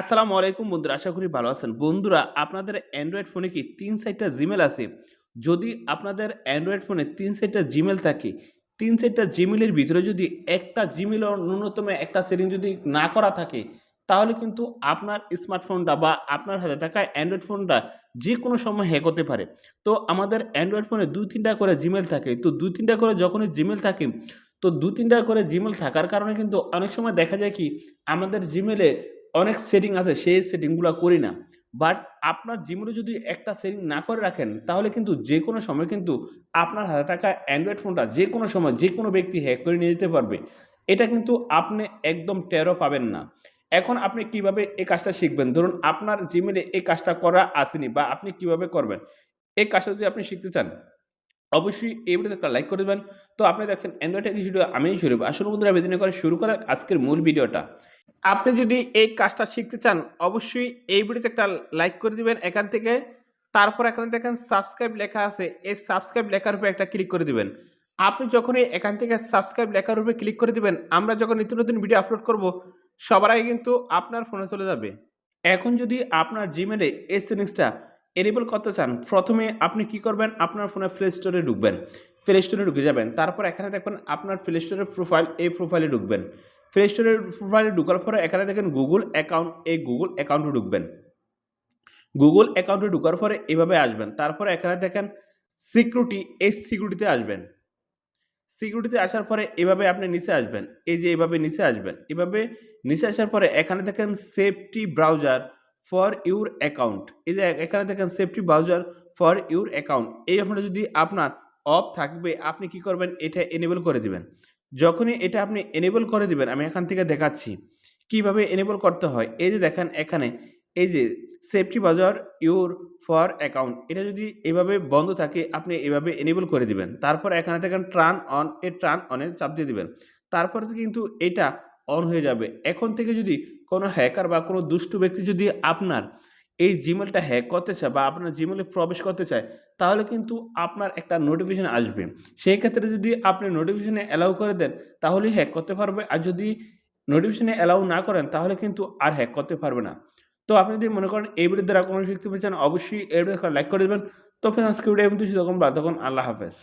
আসসালামু আলাইকুম বন্ধুরা, আশা করি ভালো আছেন। বন্ধুরা, আপনাদের অ্যান্ড্রয়েড ফোনে কি তিন সাইটটা জিমেল আছে? যদি আপনাদের অ্যান্ড্রয়েড ফোনে তিন সাইটটা জিমেল থাকে, তিন সাইটটা জিমেলের ভিতরে যদি একটা জিমেল ন্যূনতম একটা সেটিং যদি না করা থাকে, তাহলে কিন্তু আপনার স্মার্টফোনটা বা আপনার হাতে থাকা অ্যান্ড্রয়েড ফোনটা যে কোনো সময় হ্যাক হতে পারে। তো আমাদের অ্যান্ড্রয়েড ফোনে দুই তিনটা করে জিমেল থাকে। তো দুই তিনটা করে যখনই জিমেল থাকে, তো দু তিনটা করে জিমেল থাকার কারণে কিন্তু অনেক সময় দেখা যায় কি, আমাদের জিমেলে অনেক সেটিং আছে, সেই সেটিংগুলো করি না। বাট আপনার জিমেলে যদি একটা সেটিং না করে রাখেন, তাহলে কিন্তু যে কোনো সময় কিন্তু আপনার হাতে থাকা অ্যান্ড্রয়েড ফোনটা যে কোনো সময় যে কোনো ব্যক্তি হ্যাক করে নিয়ে যেতে পারবে। এটা কিন্তু আপনি একদম টেরও পাবেন না। এখন আপনি কীভাবে এই কাজটা শিখবেন? ধরুন আপনার জিমেলে এই কাজটা করা আসেনি বা আপনি কীভাবে করবেন? এই কাজটা যদি আপনি শিখতে চান, অবশ্যই এই ভিডিওতে একটা লাইক করে দেবেন। তো আপনি দেখছেন অ্যান্ড্রয়েড কিছু ভিডিও আমি শুরু আসলে বন্ধুরা, বেদিনে করে শুরু করার আজকের মূল ভিডিওটা। আপনি যদি এই কাজটা শিখতে চান, অবশ্যই এই ভিডিওতে একটা লাইক করে দিবেন। এখান থেকে তারপর এখানে দেখেন সাবস্ক্রাইব লেখা আছে। এই সাবস্ক্রাইব লেখার উপরে একটা ক্লিক করে দিবেন। আপনি যখনই এখান থেকে সাবস্ক্রাইব লেখার উপরে ক্লিক করে দিবেন, আমরা যখন নিত্য নতুন ভিডিও আপলোড করব, সবার আগে কিন্তু আপনার ফোনে চলে যাবে। এখন যদি আপনার জিমেলে এই সেটিংসটা এনেবল করতে চান, প্রথমে আপনি কি করবেন? আপনার ফোনে প্লে স্টোরে ঢুকবেন। প্লে স্টোরে ঢুকে যাবেন। তারপর এখানে দেখবেন আপনার প্লে স্টোরের প্রোফাইল এই প্রোফাইলে ঢুকবেন। প্লে স্টোরের প্রোফাইলে ঢুকার পরে এখানে দেখেন গুগল অ্যাকাউন্ট এই গুগল অ্যাকাউন্টে ঢুকবেন। গুগল অ্যাকাউন্টে ঢুকার পরে এভাবে আসবেন। তারপরে এখানে দেখেন সিকিউরিটি এই সিকিউরিটিতে আসবেন। সিকিউরিটিতে আসার পরে এভাবে আপনি নিচে আসবেন। এই যে এভাবে নিচে আসবেন। এভাবে নিচে আসার পরে এখানে দেখেন safety browser for your account এই যে এখানে দেখেন safety browser for your account এই আপনার যদি আপনার অফ থাকবে, আপনি কি করবেন? এটা এনেবল করে দিবেন। যখনই এটা আপনি এনেবল করে দিবেন, আমি এখান থেকে দেখাচ্ছি। কীভাবে এনেবল করতে হয়? এই যে দেখেন এখানে, এই যে সেফটি বাজার ইউর ফর অ্যাকাউন্ট এটা যদি এভাবে বন্ধ থাকে, আপনি এভাবে এনেবল করে দিবেন। তারপর এখানে দেখেন ট্রান অন এ ট্রান অনে চাপ দিয়ে দিবেন। তারপরে কিন্তু এটা অন হয়ে যাবে। এখন থেকে যদি কোনো হ্যাকার বা কোনো দুষ্টু ব্যক্তি যদি আপনার এই জিমেলটা হ্যাক করতে চায় বা আপনার জিমেলে প্রবেশ করতে চায়, তাহলে কিন্তু আপনার একটা নোটিফিকেশান আসবে। সেই ক্ষেত্রে যদি আপনি নোটিফিকেশানে অ্যালাউ করে দেন, তাহলেই হ্যাক করতে পারবে। আর যদি নোটিফিকেশানে অ্যালাউ না করেন, তাহলে কিন্তু আর হ্যাক করতে পারবে না। তো আপনি যদি মনে করেন এই ভিডিও দ্বারা কোনো শিখতে পেরেছেন, অবশ্যই এই লাইক করে দেবেন। তো ফ্রেন্ড আজকে ভিডিও কিন্তু তখন তখন আল্লাহ হাফেজ।